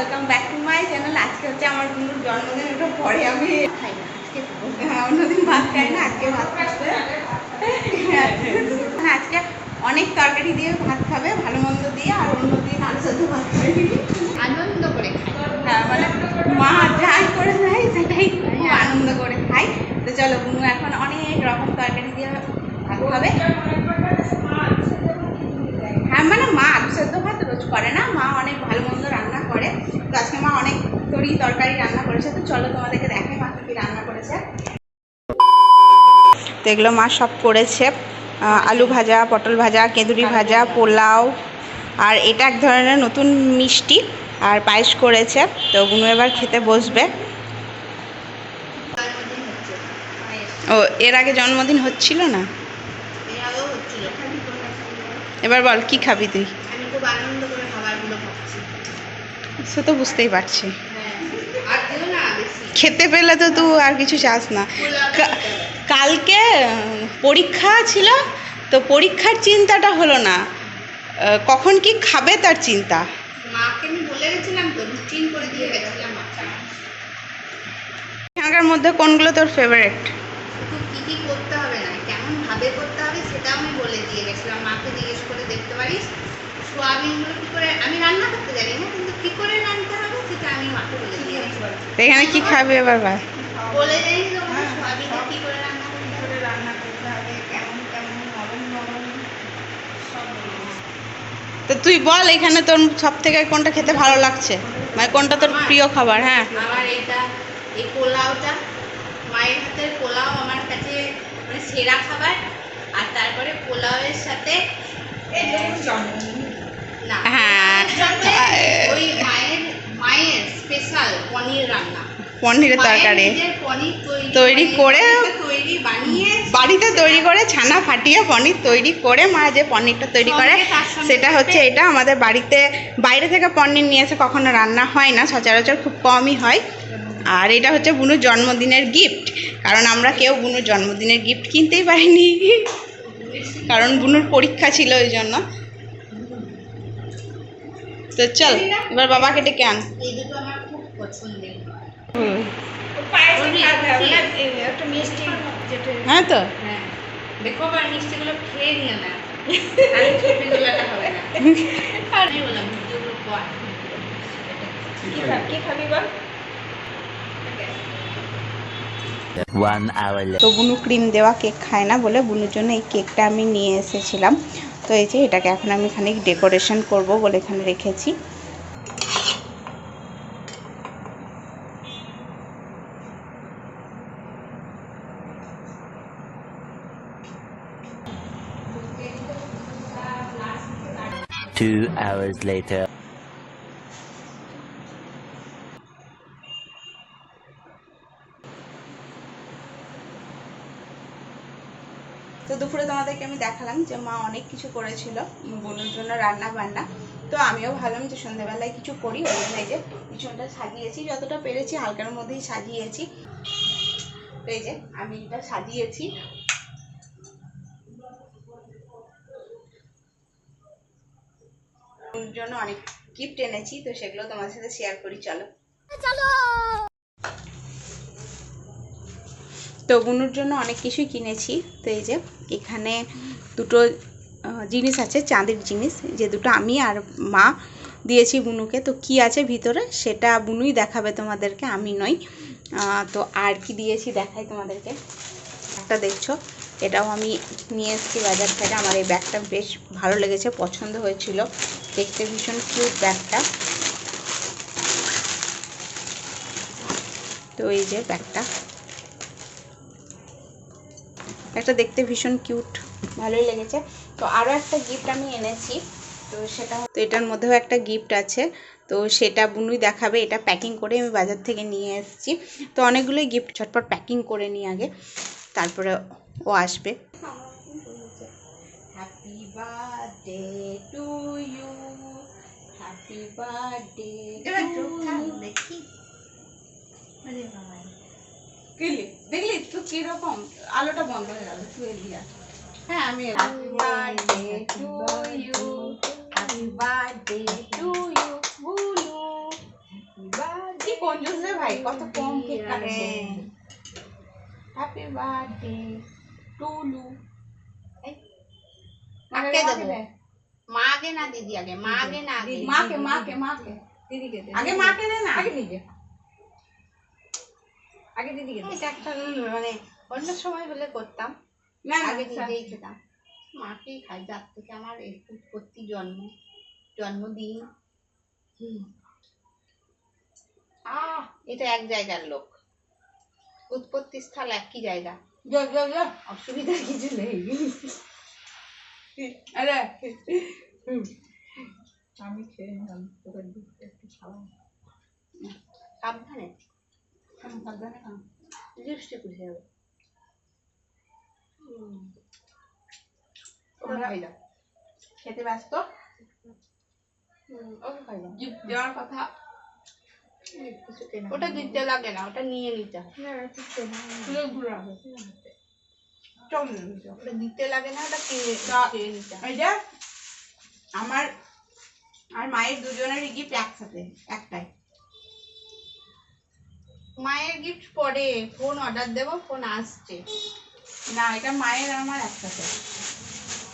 Welcome back to my channel আজকে হচ্ছে আমার বন্ধুর জন্মদিন ওটা পরে আমি খাই না? আজকে। হ্যাঁ অন্যদিন ভাত খাই না আজকে ভাত খাচ্ছে। হ্যাঁ আজকে অনেক তরকারি দিয়ে ভাত খাবে ভালো মন্দ দিয়ে আর অন্যদিন আলু সাথে ভাত খাবে আনন্দ করে খাই হ্যাঁ মানে মা যাই করে দেয় সেটাই খুব আনন্দ করে খাই তো চলো বুনু এখন অনেক রকম তরকারি দিয়ে ভাত খাবে হ্যাঁ মানে মা আলু সেদ্ধ ভাত রোজ করে না মা অনেক ভালো মন্দ রান্না করে তো আজকে মা অনেক তরি তরকারি রান্না করেছে তো চলো তোমাদেরকে মা কী রান্না করেছে। তো এগুলো মা সব করেছে আলু ভাজা পটল ভাজা কেঁদুরি ভাজা পোলাও আর এটা এক ধরনের নতুন মিষ্টি আর পায়েস করেছে তো বুনু এবার খেতে বসবে। ও এর আগে জন্মদিন হচ্ছিল না? এবার বল কি খাবি তুই? সে তো বুঝতেই পারছি হ্যাঁ আর দিও না বেশি খেতে পেলে তো তুই আর কিছু চাস না। কালকে পরীক্ষা ছিল তো পরীক্ষার চিন্তাটা হলো না। কখন কি খাবে তার চিন্তা? মাকে আমি বলে গেছিলাম তো রুটিন করে দিয়ে গেছিলাম এখানকার মধ্যে কোনগুলো তোর ফেভারিট কী কী করতে হবে না কেমন ভাবে করতে হবে সেটাও আমি বলে দিয়ে গেছিলাম। মাকে জিজ্ঞেস করে দেখতে পারিস? সোয়াবিনগুলো কী করে আমি রান্না করতে জানি না কিন্তু কী করে রান্নতে এখানে কি খাবে এবার বলে জানি তো করে রান্না করতে রান্না করতে হবে কেমন কেমন নরম নরম তো তুই বল এখানে তোর সব থেকে কোনটা খেতে ভালো লাগছে? মানে কোনটা তোর প্রিয় খাবার হ্যাঁ? আমার এইটা এই পোলাওটা। মায়ের হাতের পোলাও আমার কাছে মানে সেরা খাবার। আর তারপরে পোলাওয়ের সাথে হ্যাঁ। ওই মায়ের স্পেশাল পনির রান্না। পনিরের তরকারি। তৈরি করে তৈরি বানিয়ে বাড়িতে তৈরি করে ছানা ফাটিয়ে পনির তৈরি করে মা যে পনিরটা তৈরি করে সেটা হচ্ছে এটা আমাদের বাড়িতে বাইরে থেকে পনির নিয়ে এসে কখনো রান্না হয় না সচরাচর খুব কমই হয়। আর এটা হচ্ছে বুনুর জন্মদিনের গিফট কারণ আমরা কেউ বুনুর জন্মদিনের গিফট কিনতেই পারিনি কারণ বুনুর পরীক্ষা ছিল ওই জন্য। তো চল এবার বাবাকে ডেকে আন। পছন্দের হ্যাঁ তো? দেখো আবার মিষ্টিগুলো খেয়ে নিও না. তো বুনু ক্রিম দেওয়া কেক খায় না বলে বুনুর জন্য এই কেকটা আমি নিয়ে এসেছিলাম। তো এই যে এটাকে এখন আমি খানিক ডেকোরেশন করব বলে এখানে রেখেছি। Two hours later. তো দুপুরে তোমাদেরকে আমি দেখালাম যে মা অনেক কিছু করেছিল বোনের জন্য রান্না বান্না তো আমিও ভাবলাম যে সন্ধ্যেবেলায় কিছু করি, ওই জন্য যে পিছনটা সাজিয়েছি, যতটা পেরেছি হালকার মধ্যেই সাজিয়েছি এই যে আমি এটা সাজিয়েছি জন্য অনেক গিফট এনেছি তো সেগুলো তোমাদের সাথে শেয়ার করি চলো। চলো! তো বুনুর জন্য অনেক কিছুই কিনেছি তো এই যে এখানে দুটো জিনিস আছে চাঁদের জিনিস যে দুটো আমি আর মা দিয়েছি বুনুকে। তো কি আছে ভিতরে সেটা বুনুই দেখাবে তোমাদেরকে আমি নই। তো আর কি দিয়েছি দেখাই তোমাদেরকে। একটা দেখছ। এটাও আমি নিয়ে এসেছি বাজার থেকে। আমার এই ব্যাগটা বেশ ভালো লেগেছে, পছন্দ হয়েছিল। দেখতে ভীষণ কিউট ব্যাগটা। তো এই যে ব্যাগটা। একটা দেখতে ভীষণ কিউট ভালোই লেগেছে। তো আরও একটা গিফট আমি এনেছি। তো সেটা তো এটার মধ্যেও একটা গিফট আছে। তো সেটা বুনুই দেখাবে। এটা প্যাকিং করে আমি বাজার থেকে নিয়ে এসেছি। তো অনেকগুলোই গিফট ঝটপট প্যাকিং করে নিই আগে। তারপরে ও আসবে। Happy birthday to you happy birthday দেখি আরে বাবা দেখলি? দেখলি? তো কীরকম? আলোটা বন্ধ হয়ে গেল তুই এলি হ্যাঁ আমি happy birthday to you happy birthday to you Bulu. ভাই? কত কম কেক কাটছে। হ্যাপি বার্থডে টুলু কাকে দেবো। মা আগে না দিদি আগে মা আগে না আগে মাকে মাকে মাকে। দিদিকে দে। আগে মাকে দে না? আগে নিজে আগে দিদিকে দে। একটা মানে অন্য সময় হলে করতাম। না আগে নিজেই খেতাম। মাকেই খাই যার থেকে আমার উৎপত্তি জন্ম জন্মদিন। এটা এক জায়গার লোক। উৎপত্তি স্থল একই জায়গা। যা যা যা অসুবিধা কিছু নেই আরে আমি খেয়ে নিলাম তোকে দুধটা একটু খাওয়া সাবধানে সাবধানে খাই দাও খেতে ব্যস্ত হুম, ওকে খাই দাও গিফট দেওয়ার কথা ওটা দিতে লাগে না ওটা নিয়ে নিতে হয়। ওটা দিতে লাগে না ওটা কিনে নিতে হয়। আমার আর মায়ের দুজনেরই গিফট একসাথে একটাই। মায়ের গিফট পরে ফোন অর্ডার দেবো ফোন আসছে। না এটা মায়ের আর আমার একসাথে।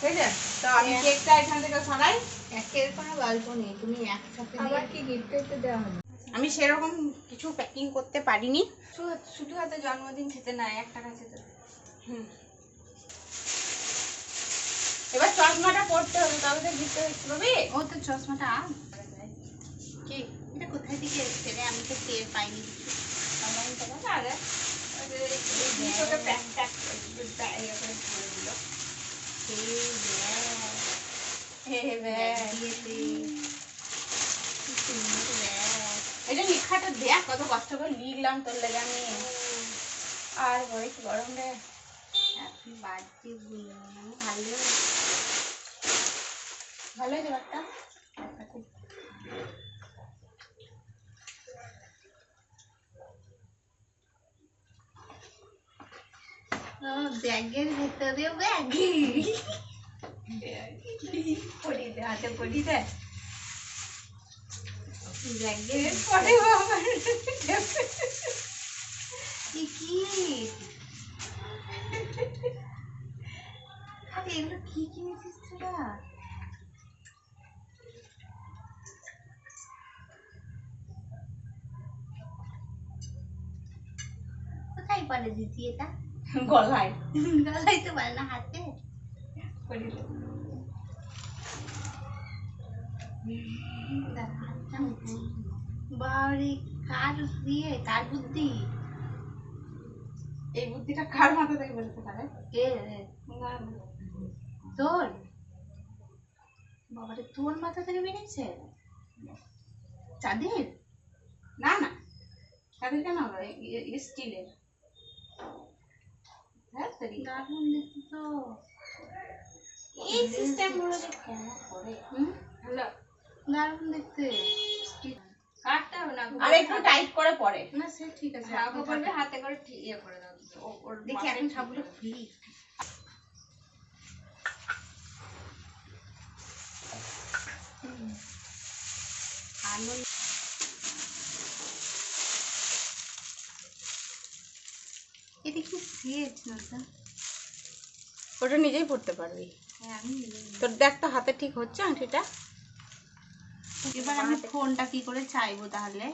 ঠিক আছে? তো আমি হ্যাঁ। কেকটা এখান থেকে সরাই। একের কোনো গল্প নেই তুমি একসাথে আবার কি গিফট দেওয়া হবে? আমি সেরকম কিছু প্যাকিং করতে পারিনি শুধু- হাতে জন্মদিন খেতে নাই একটা কাছে তো হুম। এবার চশমাটা পড়তে হবে তবে তো পাবি ও তো চশমাটা। কি এটা কোথায় থেকে এসছে রে আমি তো টের পাইনি কিছু তো না আরে দুটোকে প্যাক প্যাক ইয়ে করে করে দিল এই ব্যাগ, হে ব্যাগ দিয়েছে। কি সুন্দর ব্যাগ। এটা লেখাটা দেখ কত কষ্ট করে লিখলাম তোর লেগে আমি। আর গরম রে। birthday গুলো। ভালো ভালো হয়েছে ও, ব্যাগের ভেতরেও ব্যাগ। পড়ি দে হাতে পড়ি ব্যাগের পরে বাবা কি কি আরে এগুলো কি কিনেছিস তোরা কোথায় পারে দিদি এটা গলায় গলাইতে পারে না হাতে পড়ি দে বাড়ি কার দিয়ে কার বুদ্ধি? এই বুদ্ধিটা কার মাথা থেকে বেরোতে পারে? কে? তোর? বাবারে তোর মাথা থেকে বেরিয়েছে? চাঁদের? না না। তাদের কেন হবে? স্টিলের। হ্যাঁ দারুণ দেখি তো। এই সিস্টেমগুলো কেন করে? হুম? হ্যালো। দারুণ দেখতে। কাটতে হবে না আর একটু টাইট করে পরে। না সে ঠিক আছে হ্যাঁ এখন হাতে করে ইয়ে করে দাও। ওর দেখি এখন সবগুলো করে। ফ্রি। আনন্দ এটা কি সেট না ওটা নিজেই পড়তে পারবি। হ্যাঁ আমি তোর দেখ তো হাতে ঠিক হচ্ছে আংটিটা। এবার আমি ফোনটা কি করে চাইব তাহলে?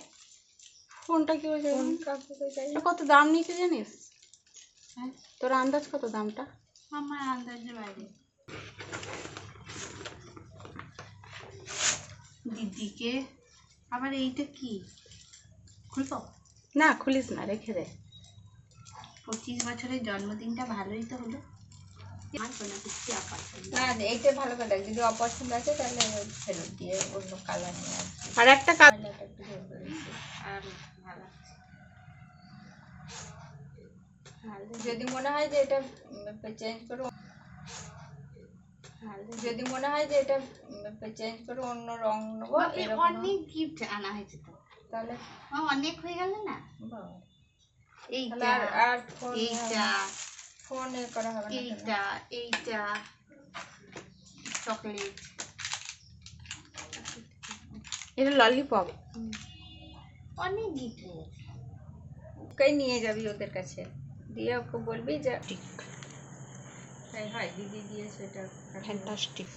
ফোনটা কি এটা কত দাম নিয়েছে জানিস? হ্যাঁ? তোর আন্দাজ কত দামটা? আমার আন্দাজের বাইরে। দিদিকে। আবার এইটা কি? খুলবো? না খুলিস না রেখে দে। পঁচিশ বছরের জন্মদিনটা ভালোই তো হলো। না এইটা ভালো করে যদি অপছন্দ আছে তাহলে ফেরত দিয়ে অন্য কালার নিয়ে আর একটা। আর ভালো যদি মনে হয় যে এটা চেঞ্জ করে যদি মনে হয় যে এটা চেঞ্জ করে অন্য রং নেব এরকম অনেক গিফট আনা হয়েছে তো। তাহলে? অনেক হয়ে গেল না? এইটা এইটা ফোন করা হবে এইটা এইটা। চকলেট। এটা ললিপপ। অনেক গিফট ওকেই নিয়ে যাবি ওদের কাছে। দিয়ে ওকে বলবি যে তাই হয় দিদি দিয়ে সেটা ফ্যান্টাস্টিক